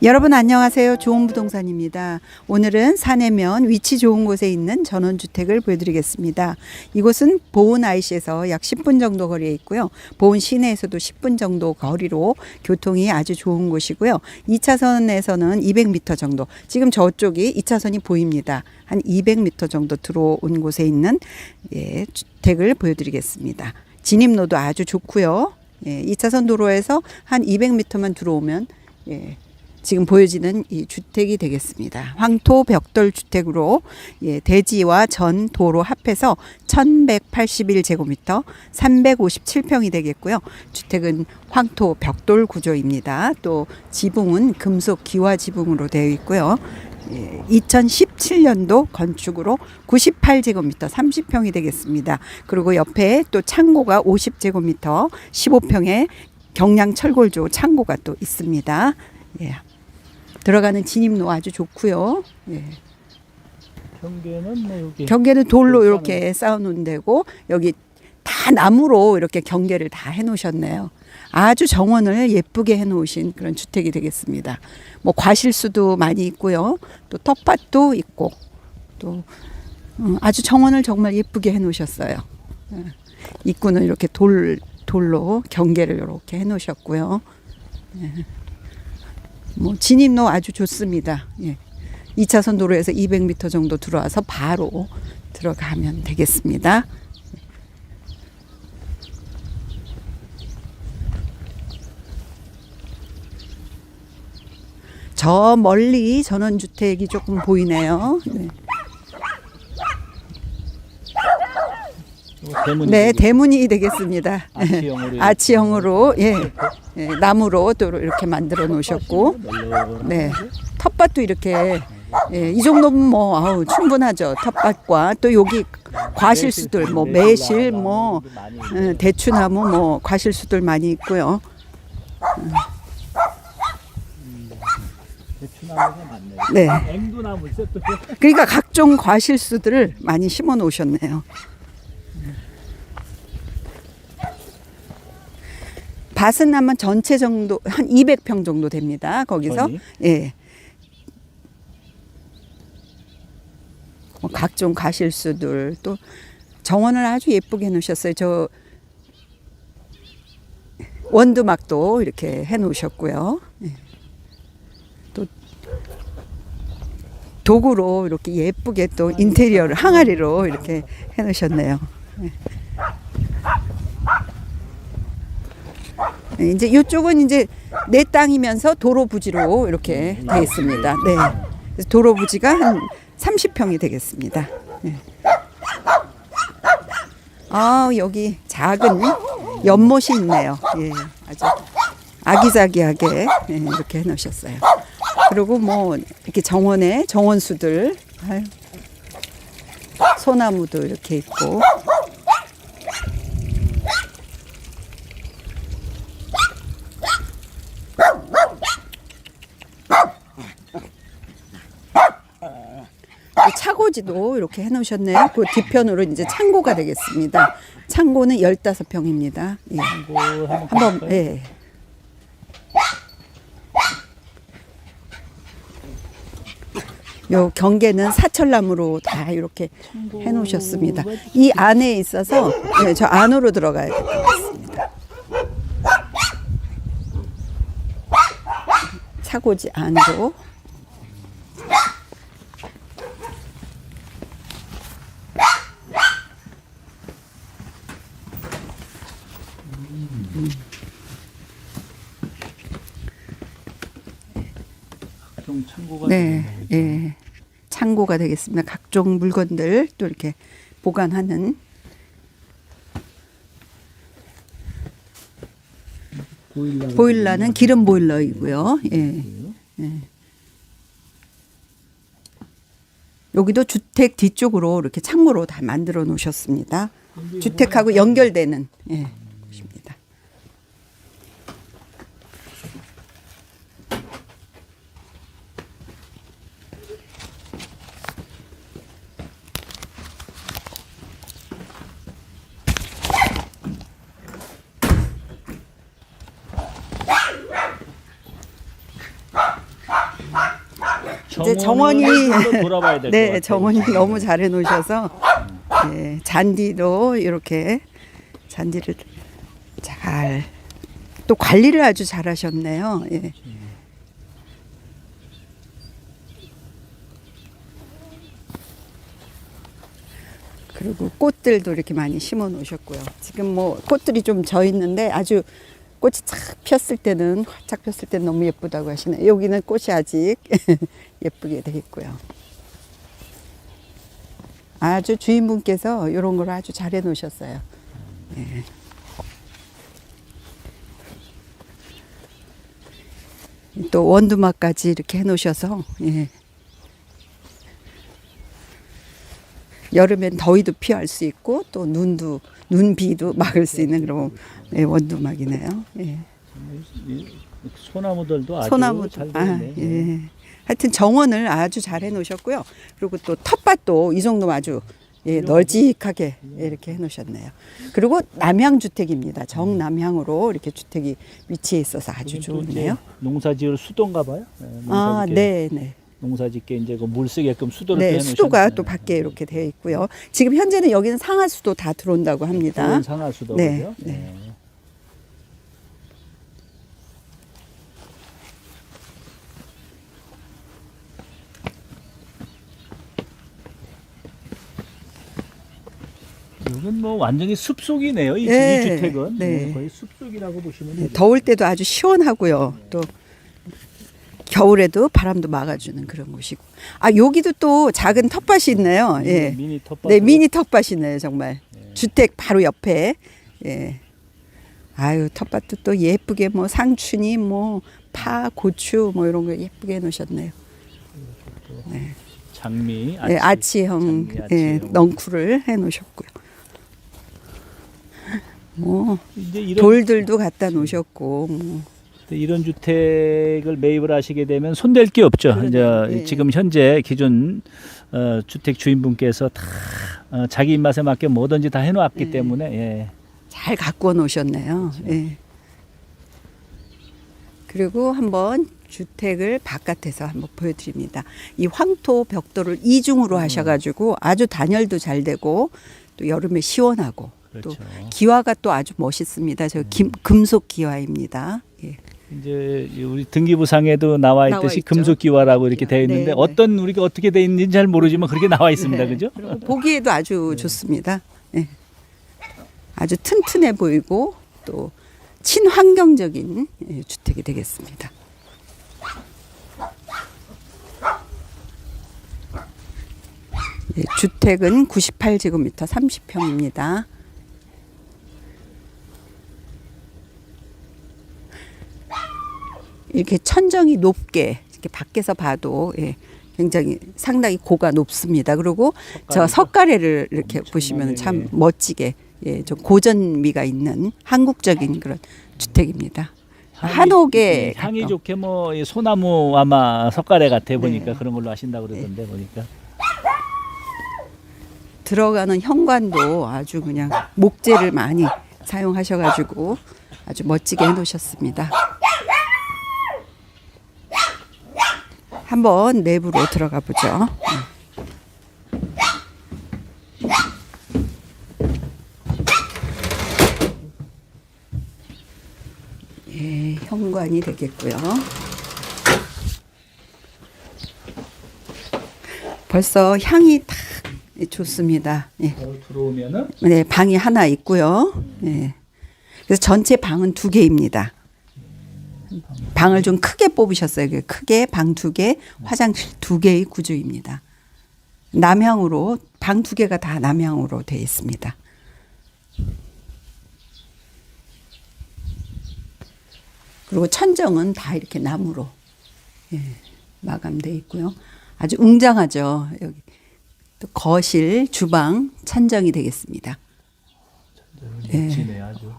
여러분 안녕하세요. 좋은 부동산입니다. 오늘은 산해면 위치 좋은 곳에 있는 전원주택을 보여드리겠습니다. 이곳은 보은 IC에서 약 10분 정도 거리에 있고요. 보은 시내에서도 10분 정도 거리로 교통이 아주 좋은 곳이고요. 2차선에서는 200m 정도. 지금 저쪽이 2차선이 보입니다. 한 200m 정도 들어온 곳에 있는 예, 주택을 보여드리겠습니다. 진입로도 아주 좋고요. 예, 2차선 도로에서 한 200m만 들어오면 예, 지금 보여지는 이 주택이 되겠습니다. 황토 벽돌 주택으로 예, 대지와 전 도로 합해서 1181제곱미터 357평이 되겠고요. 주택은 황토 벽돌 구조입니다. 또 지붕은 금속 기와 지붕으로 되어 있고요. 예, 2017년도 건축으로 98제곱미터 30평이 되겠습니다. 그리고 옆에 또 창고가 50제곱미터 15평의 경량 철골조 창고가 또 있습니다. 예. 들어가는 진입로 아주 좋고요. 예. 경계는 뭐 여기 경계는 돌로 돌 이렇게 쌓아놓은 데고 여기 다 나무로 이렇게 경계를 다 해놓으셨네요. 아주 정원을 예쁘게 해놓으신 그런 주택이 되겠습니다. 뭐 과실수도 많이 있고요. 또 텃밭도 있고 또 음, 아주 정원을 정말 예쁘게 해놓으셨어요. 예. 입구는 이렇게 돌 돌로 경계를 이렇게 해놓으셨고요. 예. 뭐 진입로 아주 좋습니다. 예. 2차선 도로에서 200m 정도 들어와서 바로 들어가면 되겠습니다. 저 멀리 전원주택이 조금 보이네요. 네, 대문이 네 여기 대문이 되겠습니다. 아치형으로 아치형으로 예, 예, 나무로 또 이렇게 만들어 놓으셨고 네. 텃밭도 이렇게 예, 이 정도면 뭐 아우 충분하죠. 텃밭과 또 여기 과실수들 뭐 매실 뭐 예, 대추나무 뭐 과실수들 많이 있고요. 대추나무가 많네. 네. 앵두나무 있어 또. 그러니까 각종 과실수들을 많이 심어 놓으셨네요. 밭은 아마 전체 정도 한 200평 정도 됩니다. 거기서 전이? 예. 뭐 각종 과실수들 또 정원을 아주 예쁘게 해놓으셨어요. 저 원두막도 이렇게 해놓으셨고요. 예. 또 도구로 이렇게 예쁘게 또 인테리어를 항아리로 이렇게 해놓으셨네요. 예. 이제 이쪽은 이제 내 땅이면서 도로 부지로 이렇게 되어 있습니다. 네. 도로 부지가 한 30평이 되겠습니다. 네. 아, 여기 작은 연못이 있네요. 예. 아주 아기자기하게 예, 이렇게 해 놓으셨어요. 그리고 뭐 이렇게 정원에 정원수들 아유, 소나무도 이렇게 있고 또 차고지도 이렇게 해놓으셨네요. 그 뒤편으로 이제 창고가 되겠습니다. 창고는 15평입니다. 예. 뭐 한번? 예. 요 경계는 사철나무로 다 이렇게 해놓으셨습니다. 이 안에 있어서 네, 저 안으로 들어가야 될 것 같습니다. 차고지 안으로. 각종 창고가 네, 되겠네요. 예. 창고가 되겠습니다. 각종 물건들 또 이렇게 보관하는 보일러 보일러는 기름 보일러이고요. 예. 여기도 주택 뒤쪽으로 이렇게 창고로 다 만들어 놓으셨습니다. 주택하고 연결되는 예, 곳입니다. 이제 정원이 한번 돌아봐야 될것 네, 같아요. 정원이 너무 잘 해놓으셔서 예, 잔디도 이렇게 잔디를 잘 또 관리를 아주 잘하셨네요. 예. 그리고 꽃들도 이렇게 많이 심어 놓으셨고요. 지금 뭐 꽃들이 좀 져 있는데 아주 꽃이 착 폈을 때는 활짝 폈을 때는 너무 예쁘다고 하시네. 여기는 꽃이 아직 예쁘게 돼 있고요. 아주 주인분께서 이런 걸 아주 잘 해 놓으셨어요. 예. 또 원두막까지 이렇게 해 놓으셔서 예. 여름엔 더위도 피할 수 있고 또 눈도 눈비도 막을 수 있는 그런 예, 원두막이네요. 예. 이 소나무들도 아주 소나무도 잘 아, 되네. 예. 하여튼 정원을 아주 잘 해놓으셨고요. 그리고 또 텃밭도 이 정도 아주 예, 널찍하게 이렇게 해놓으셨네요. 그리고 남향 주택입니다. 정남향으로 이렇게 주택이 위치해 있어서 아주 또 이제 좋네요. 농사지을 수도인가 봐요. 네, 아, 네, 네. 농사짓게 이제 그 물 쓰게끔 수도를 네, 또 수도가. 또 밖에 이렇게 되어 있고요. 지금 현재는 여기는 상하수도 다 들어온다고 합니다. 좋은 상하수도 네, 그죠? 네. 이건 뭐 완전히 숲속이네요. 이, 네, 이 주택은 네. 네, 거의 숲속이라고 보시면 네, 돼요. 더울 때도 아주 시원하고요. 또 겨울에도 바람도 막아주는 그런 곳이고. 아 여기도 또 작은 텃밭이 있네요. 예. 미니 텃밭. 네 미니 텃밭이 네요 정말. 주택 바로 옆에. 예. 아유 텃밭도 또 예쁘게 뭐 상추니 뭐 파, 고추 뭐 이런 거 예쁘게 해 놓으셨네요. 장미, 예, 아치형 장미, 예, 아치형. 넝쿨을 해 놓으셨고요. 뭐 이제 이런 돌들도 갖다 놓으셨고 뭐. 이런 주택을 매입을 하시게 되면 손댈 게 없죠. 그러네요. 이제 예. 지금 현재 기존 어, 주택 주인분께서 다 어, 자기 입맛에 맞게 뭐든지 다 해놓았기 예. 때문에 예. 잘 갖고 놓으셨네요. 그렇죠. 예. 그리고 한번 주택을 바깥에서 한번 보여드립니다. 이 황토 벽돌을 이중으로 음. 하셔가지고 아주 단열도 잘 되고 또 여름에 시원하고 또 그렇죠. 음. 기와가 또 아주 멋있습니다. 저 김, 금속 기와입니다. 예. 이제 우리 등기부상에도 나와 나와 있듯이 있죠. 금속기와라고 이렇게 되어 있는데 네, 네. 어떤 우리가 어떻게 되어 있는지 잘 모르지만 그렇게 나와 있습니다. 네. 그죠? 보기에도 아주 좋습니다. 예. 아주 튼튼해 보이고 또 친환경적인 예, 주택이 되겠습니다. 예, 주택은 98제곱미터 30평입니다. 이렇게 천정이 높게 이렇게 밖에서 봐도 예, 굉장히 상당히 고가 높습니다. 그리고 저? 석가래를 이렇게 보시면 참 예. 멋지게 예, 좀 고전미가 있는 한국적인 그런 주택입니다. 향이- 한옥에 예, 향이 가까운. 좋게 뭐이 소나무 아마 석가래 같아 보니까 네. 그런 걸로 하신다 고 그러던데 보니까 들어가는 현관도 아주 그냥 목재를 많이 사용하셔가지고 아주 멋지게 해놓으셨습니다. 한번 내부로 들어가 보죠. 예, 현관이 되겠고요. 벌써 향이 딱 좋습니다. 예. 어, 들어오면은 네, 방이 하나 있고요. 예. 그래서 전체 방은 두 개입니다. 방을 좀 크게 뽑으셨어요. 그 크게 방 두 개, 화장실 두 개의 구조입니다. 남향으로 방 두 개가 다 남향으로 되어 있습니다. 그리고 천정은 다 이렇게 나무로 예, 마감되어 있고요. 아주 웅장하죠. 여기 또 거실, 주방, 천정이 되겠습니다. 멋지네 아주.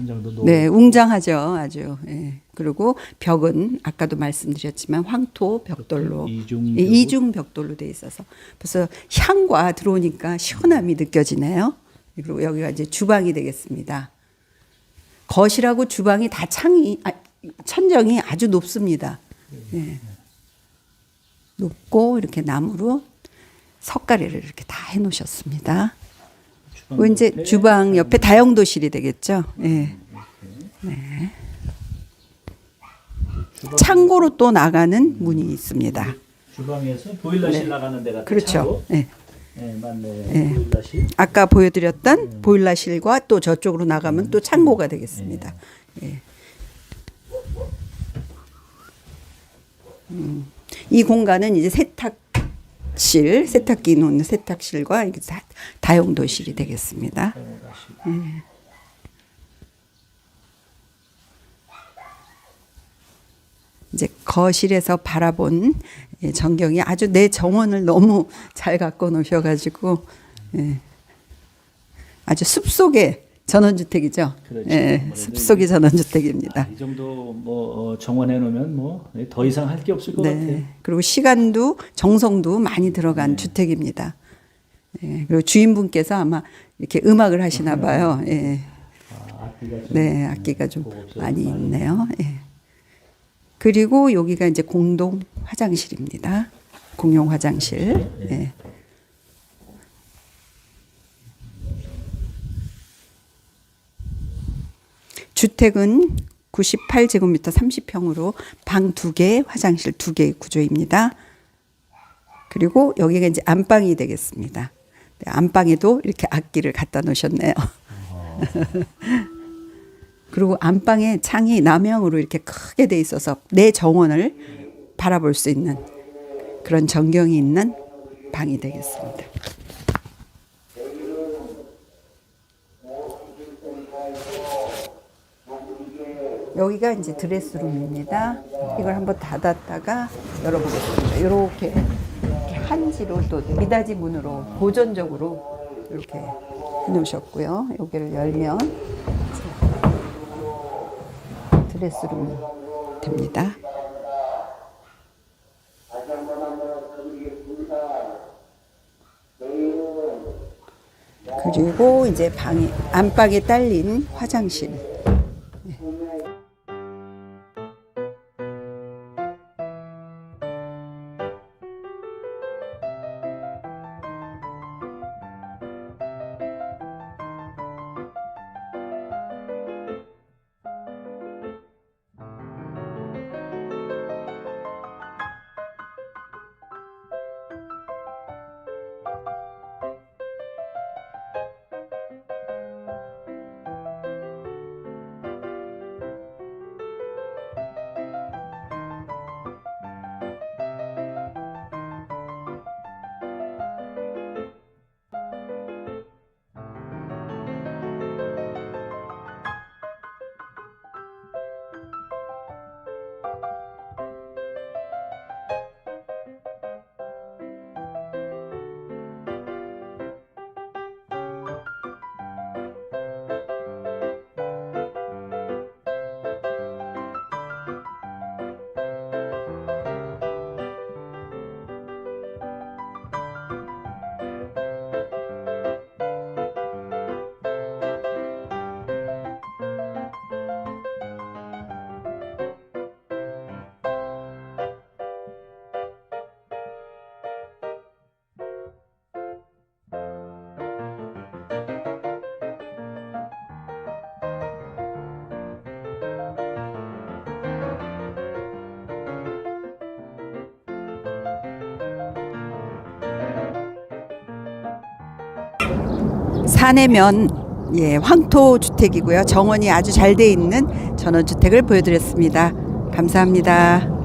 아, 천장도 높고 네, 웅장하죠, 아주. 예. 그리고 벽은 아까도 말씀드렸지만 황토 벽돌로 이중 예, 이중 벽돌로 돼 있어서 벌써 향과 들어오니까 시원함이 느껴지네요. 그리고 여기가 이제 주방이 되겠습니다. 거실하고 주방이 다 창이 아, 천정이 아주 높습니다. 예. 높고 이렇게 나무로 석가래를 이렇게 다 해놓으셨습니다. 그 이제 옆에 주방 옆에 다용도실이 되겠죠. 예. 네. 주방- 창고로 또 나가는 문이 있습니다. 주방에서 보일러실 네. 나가는 데가 또 그렇죠. 창고. 예. 네, 맞네. 예. 보일러실. 아까 보여드렸던 보일러실과 또 저쪽으로 나가면 또 창고가 되겠습니다. 예. 음, 이 공간은 이제 세탁 실, 세탁기 놓는 세탁실과 다, 다용도실이 되겠습니다. 보일러실. 이제 거실에서 바라본 예, 전경이 아주 내 정원을 너무 잘 갖고 놓으셔가지고 예, 아주 숲속의 전원주택이죠. 그렇죠. 예, 숲속의 전원주택입니다. 아, 이 정도 뭐 어, 정원해 놓으면 뭐 더 이상 할 게 없을 것 같아요. 네. 그리고 시간도 정성도 많이 들어간 주택입니다. 예, 그리고 주인분께서 아마 이렇게 음악을 하시나 봐요. 예. 아, 악기가 좀 네, 악기가 좀 많이 있네요. 예. 그리고 여기가 이제 공동 화장실입니다. 공용 화장실. 예. 주택은 98제곱미터 30평으로 방두 개, 화장실 두 개의 구조입니다. 그리고 여기가 이제 안방이 되겠습니다. 네, 안방에도 이렇게 악기를 갖다 놓으셨네요. 그리고 안방에 창이 남향으로 이렇게 크게 돼 있어서 내 정원을 바라볼 수 있는 그런 전경이 있는 방이 되겠습니다. 여기가 이제 드레스룸입니다. 이걸 한번 닫았다가 열어보겠습니다. 이렇게 한지로 또 미닫이 문으로 보존적으로 이렇게 해놓으셨고요. 여기를 열면 드레스룸이 됩니다. 그리고 이제 방에 안방에 딸린 화장실. 산해면 예, 황토 주택이고요. 정원이 아주 잘 돼 있는 전원 주택을 보여드렸습니다. 감사합니다.